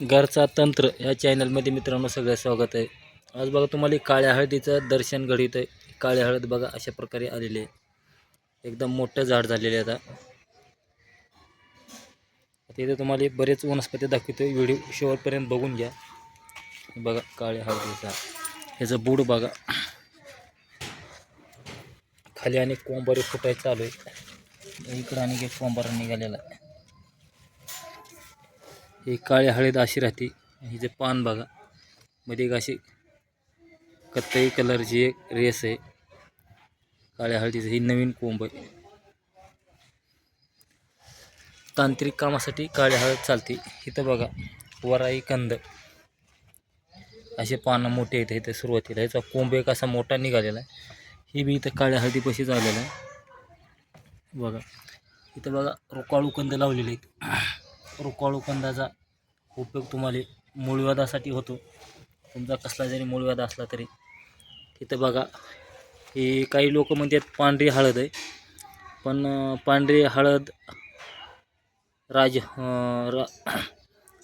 घरचा तंत्र या चॅनलमध्ये मित्रांनो सगळं स्वागत आहे. आज बघा तुम्हाला काळ्या हळदीचं दर्शन घडीत आहे. काळ्या हळद बघा अशा प्रकारे आलेली आहे. एकदम मोठं झाड झालेलं आहे आता. तिथे इथे तुम्हाला बरेच वनस्पती दाखवतोय. व्हिडिओ शेवटपर्यंत बघून घ्या. बघा काळ्या हळदीचा. ह्याचं बूड बघा. खाली आणि कोंबारी फुटायचं चालू आहे. इकडं आणि एक कोंबारा निघालेला आहे. ही काळ्या हळद अशी राहते. हिचे पान बघा. मध्ये एक अशी कत्तई कलरची एक रेस आहे. काळ्या हळदीचं. ही नवीन कोंब आहे. तांत्रिक कामासाठी काळ्या हळद चालते. इथं बघा. वराई कंद. असे पानं मोठे आहेत. इथं सुरुवातीला. ह्याचा कोंब एक असा मोठा निघालेला आहे. ही बी इथं काळ्या हळदीपाशी झालेला आहे. बघा. इथं बघा. रुकाळू कंद लावलेले आहेत. रुकाळू कंदाचा उपयोग तुम्हाला मूळव्याधासाठी होतो. तुमचा कसला जरी मूळव्याध असला तरी. तिथं बघा हे काही लोक म्हणतात पांढरी हळद आहे. पण पांढरी हळद राज रा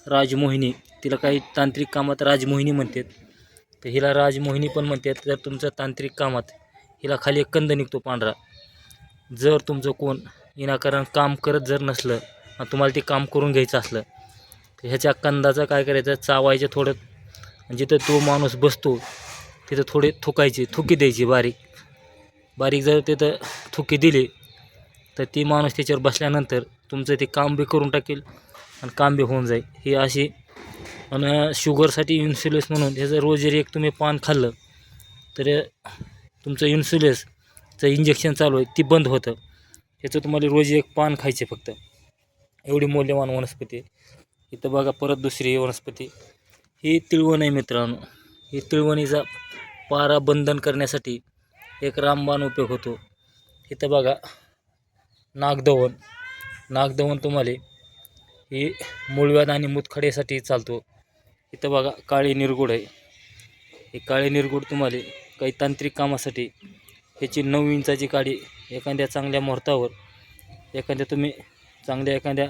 राजमोहिनी तिला काही तांत्रिक कामात राजमोहिनी म्हणतात. तर हिला राजमोहिनी पण म्हणतात. जर तुमचं तांत्रिक कामात हिला खाली एक कंद निघतो पांढरा. जर तुमचं कोण विनाकारण काम करत जर नसलं तुम्हाला ते काम करून घ्यायचं असलं तर ह्याच्या कंदाचा काय करायचं? चावायचं थोडं. आणि जिथं तो माणूस बसतो तिथं थोडे थुकायचे थुकी द्यायची बारीक. बारीक जर तिथं थुकी दिली तर ती माणूस त्याच्यावर बसल्यानंतर तुमचं ते काम बी करून टाकेल आणि काम बी होऊन जाईल. ही अशी आणि शुगरसाठी इन्सुलेस म्हणून ह्याचं रोज जरी एक तुम्ही पान खाल्लं तर तुमचं इन्सुलेसचं इंजेक्शन चालू आहे ती बंद होतं. ह्याचं तुम्हाला रोज एक पान खायचे फक्त. एवढी मौल्यवान वनस्पती. आहे इथं बघा परत दुसरी वनस्पती. ही तिळवण आहे मित्रांनो. ही तिळवणीचा पारा बंधन करण्यासाठी एक रामबाण उपयोग होतो. इथं बघा नागदवन नागदवन तुम्हाला ही मूळव्याध आणि मुतखड्यासाठी चालतो. इथं बघा काळी निरगुड आहे. ही काळी निरगुड तुम्हाला काही तांत्रिक कामासाठी ह्याची नऊ इंचाची काडी एखाद्या चांगल्या मुहूर्तावर एखाद्या तुम्ही चांगल्या एखाद्या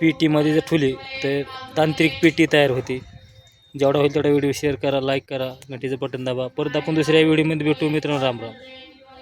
पेटीमध्ये जर ठुली तर तांत्रिक पेटी तयार होती. जेवढा होईल तेवढा व्हिडिओ शेअर करा लाईक करा घंटीचं बटन दाबा. परत आपण दुसऱ्या व्हिडिओमध्ये भेटू मित्रांनो. राम राम.